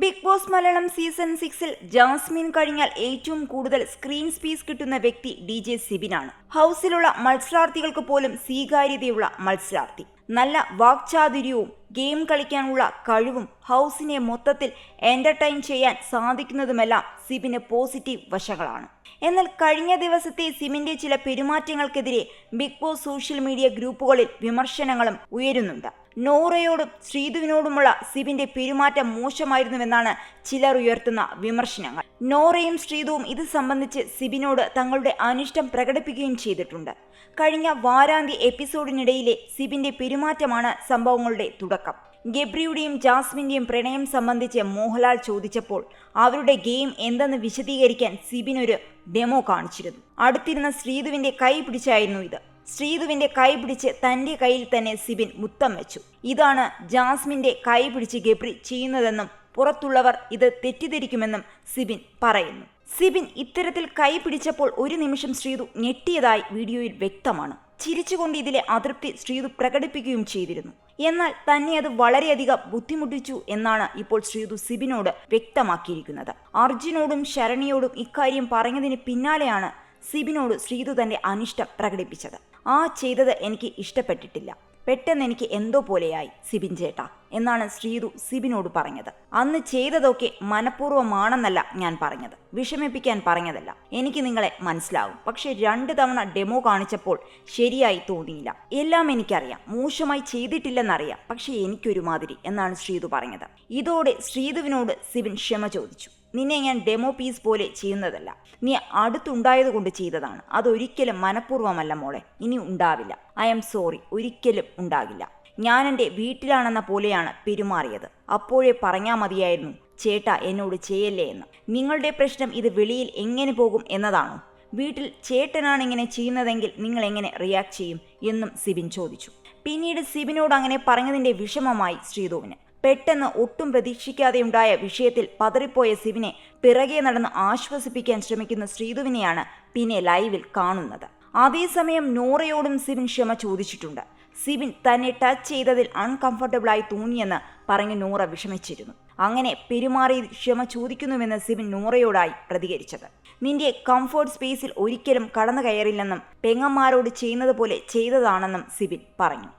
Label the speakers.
Speaker 1: Big boss Malayalam season സിക്സിൽ ജാസ്മിൻ കഴിഞ്ഞാൽ ഏറ്റവും കൂടുതൽ സ്ക്രീൻ സ്പേസ് കിട്ടുന്ന വ്യക്തി ഡി ജെ സിബിനാണ്. ഹൗസിലുള്ള മത്സരാർത്ഥികൾക്ക് പോലും സ്വീകാര്യതയുള്ള മത്സരാർത്ഥി. നല്ല വാക്ചാതുര്യവും ഗെയിം കളിക്കാനുള്ള കഴിവും ഹൗസിനെ മൊത്തത്തിൽ എന്റർടൈൻ ചെയ്യാൻ സാധിക്കുന്നതുമെല്ലാം സിബിന് പോസിറ്റീവ് വശങ്ങളാണ്. എന്നാൽ കഴിഞ്ഞ ദിവസത്തെ സിമിന്റെ ചില പെരുമാറ്റങ്ങൾക്കെതിരെ ബിഗ് ബോസ് സോഷ്യൽ മീഡിയ ഗ്രൂപ്പുകളിൽ വിമർശനങ്ങളും ഉയരുന്നുണ്ട്. നോറയോടും ശ്രീധുവിനോടുമുള്ള സിബിന്റെ പെരുമാറ്റം മോശമായിരുന്നുവെന്നാണ് ചിലർ ഉയർത്തുന്ന വിമർശനങ്ങൾ. നോറയും ശ്രീധുവും ഇത് സംബന്ധിച്ച് സിബിനോട് തങ്ങളുടെ അനിഷ്ടം പ്രകടിപ്പിക്കുകയും ചെയ്തിട്ടുണ്ട്. കഴിഞ്ഞ വാരാന്ത്യ എപ്പിസോഡിനിടയിലെ സിബിന്റെ പെരുമാറ്റമാണ് സംഭവങ്ങളുടെ തുടക്കം. ഗബ്രിയുടെയും ജാസ്മിന്റെയും പ്രണയം സംബന്ധിച്ച് മോഹൻലാൽ ചോദിച്ചപ്പോൾ അവരുടെ ഗെയിം എന്തെന്ന് വിശദീകരിക്കാൻ സിബിനൊരു ഡെമോ കാണിച്ചിരുന്നു. അടുത്തിരുന്ന ശ്രീധുവിന്റെ കൈ പിടിച്ചായിരുന്നു ഇത്. ശ്രീധുവിന്റെ കൈ പിടിച്ച് തന്റെ കയ്യിൽ തന്നെ സിബിൻ മുത്തം വെച്ചു. ഇതാണ് ജാസ്മിന്റെ കൈ പിടിച്ച് ഗബ്രി ചെയ്യുന്നതെന്നും പുറത്തുള്ളവർ ഇത് തെറ്റിദ്ധരിക്കുമെന്നും സിബിൻ പറയുന്നു. സിബിൻ ഇത്തരത്തിൽ കൈ പിടിച്ചപ്പോൾ ഒരു നിമിഷം ശ്രീതു ഞെട്ടിയതായി വീഡിയോയിൽ വ്യക്തമാണ്. ചിരിച്ചുകൊണ്ട് ഇതിലെ അതൃപ്തി ശ്രീതു പ്രകടിപ്പിക്കുകയും ചെയ്തിരുന്നു. എന്നാൽ തന്നെ അത് വളരെയധികം ബുദ്ധിമുട്ടിച്ചു എന്നാണ് ഇപ്പോൾ ശ്രീതു സിബിനോട് വ്യക്തമാക്കിയിരിക്കുന്നത്. അർജുനോടും ശരണിയോടും ഇക്കാര്യം പറഞ്ഞതിന് പിന്നാലെയാണ് സിബിനോട് ശ്രീതു തന്റെ അനിഷ്ടം പ്രകടിപ്പിച്ചത്. ആ ചെയ്തത് എനിക്ക് ഇഷ്ടപ്പെട്ടിട്ടില്ല. പെട്ടെന്ന് എനിക്ക് എന്തോ പോലെയായി സിബിൻ ചേട്ടാ എന്നാണ് ശ്രീതു സിബിനോട് പറഞ്ഞത്. അന്ന് ചെയ്തതൊക്കെ മനഃപൂർവമാണെന്നല്ല ഞാൻ പറഞ്ഞത്. വിഷമിപ്പിക്കാൻ പറഞ്ഞതല്ല. എനിക്ക് നിങ്ങളെ മനസ്സിലാവും. പക്ഷെ രണ്ട് തവണ ഡെമോ കാണിച്ചപ്പോൾ ശരിയായി തോന്നിയില്ല. എല്ലാം എനിക്കറിയാം. മോശമായി ചെയ്തിട്ടില്ലെന്നറിയാം. പക്ഷെ എനിക്കൊരുമാതിരി എന്നാണ് ശ്രീതു പറഞ്ഞത്. ഇതോടെ ശ്രീതുവിനോട് സിബിൻ ക്ഷമ ചോദിച്ചു. നിന്നെ ഞാൻ ഡെമോ പീസ് പോലെ ചെയ്യുന്നതല്ല. നീ അടുത്തുണ്ടായതുകൊണ്ട് ചെയ്തതാണ്. അതൊരിക്കലും മനഃപൂർവമല്ല മോളെ. ഇനി ഉണ്ടാവില്ല. ഐ എം സോറി ഒരിക്കലും ഉണ്ടാകില്ല. ഞാൻ എന്റെ വീട്ടിലാണെന്ന പോലെയാണ് പെരുമാറിയത്. അപ്പോഴേ പറഞ്ഞാൽ മതിയായിരുന്നു ചേട്ടാ എന്നോട് ചെയ്യല്ലേ എന്ന്. നിങ്ങളുടെ പ്രശ്നം ഇത് വെളിയിൽ എങ്ങനെ പോകും എന്നതാണോ. വീട്ടിൽ ചേട്ടനാണ് ഇങ്ങനെ ചെയ്യുന്നതെങ്കിൽ നിങ്ങൾ എങ്ങനെ റിയാക്ട് ചെയ്യും? എന്നും സിബിൻ ചോദിച്ചു. പിന്നീട് സിബിനോട് അങ്ങനെ പറഞ്ഞതിന്റെ വിഷമമായി ശ്രീധുവിന്. പെട്ടെന്ന് ഒട്ടും പ്രതീക്ഷിക്കാതെയുണ്ടായ വിഷയത്തിൽ പതറിപ്പോയ സിവിനെ പിറകെ നടന്ന് ആശ്വസിപ്പിക്കാൻ ശ്രമിക്കുന്ന ശ്രീധുവിനെയാണ് പിന്നെ ലൈവിൽ കാണുന്നത്. അതേസമയം നോറയോടും സിവിൻ ക്ഷമ ചോദിച്ചിട്ടുണ്ട്. സിവിൻ തന്നെ ടച്ച് ചെയ്തതിൽ അൺകംഫർട്ടബിളായി തോന്നിയെന്ന് പറഞ്ഞ് നോറ വിഷമിച്ചിരുന്നു. അങ്ങനെ പെരുമാറി ക്ഷമ ചോദിക്കുന്നുവെന്ന് സിവിൻ നോറയോടായി പ്രതികരിച്ചത്. നിന്റെ കംഫർട്ട് സ്പേസിൽ ഒരിക്കലും കടന്നു കയറില്ലെന്നും പെങ്ങന്മാരോട് ചെയ്യുന്നത് പോലെ ചെയ്തതാണെന്നും സിബിൻ പറഞ്ഞു.